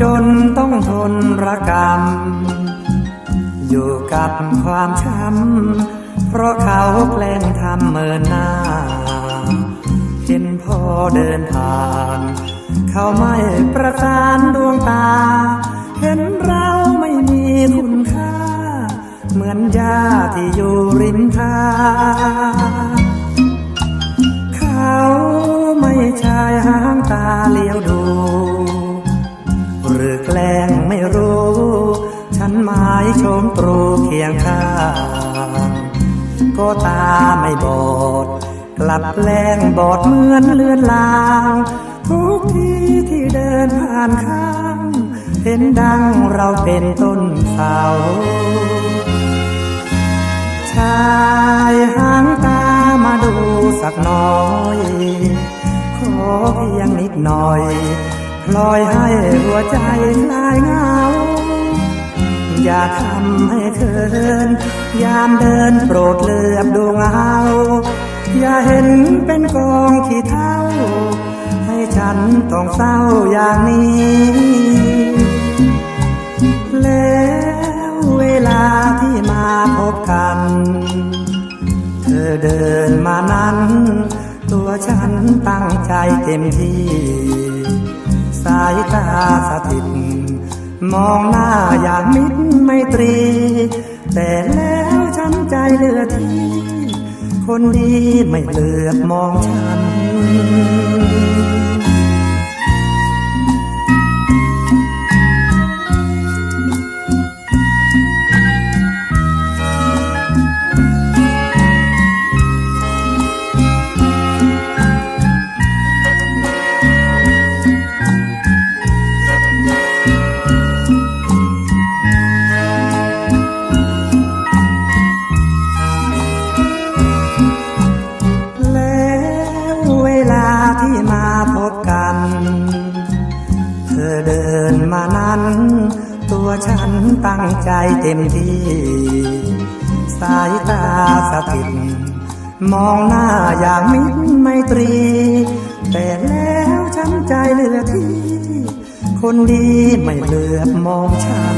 จนต้องทนระกรรม อยู่กับความช้ำ เพราะเขาแกล้งทำเมินหน้า เห็นพ่อเดินผ่าน เขาไม่ประสานดวงตา เห็นเราไม่มีคุณค่า เหมือนหญ้าที่อยู่ริมทาง ยงข้างก็ตาไม่บอดกลับแปลงบอดเหมือนเลือนลาง ทุกที่ที่เดินผ่านข้างเห็นดังเราเป็นต้นเสาชายหางตามาดูสักน่อย ขอเพียงนิดหน่อย พลอยให้หัวใจคลายเหงา อย่าทำให้เคินยามเดินโปรดเลือบดวงเอาอย่าเห็นเป็นกองขี้เท่า ให้ฉันต้องเศร้าอย่างนี้ แล้วเวลาที่มาพบกัน เธอเดินมานั้น ตัวฉันตั้งใจเต็มที่ สายตาสถิตมองหน้าอย่างมิตรไม ตรี แต่แล้วฉันใจเหลือที่ คนดีไม่เหลือบมองฉัน ฉันตั้งใจเต็มที่ สายตาสถิตมองหน้าอย่างมิตรไมตรี แต่แล้วฉันใจเหลือที่ คนดีไม่เหลือบมองฉัน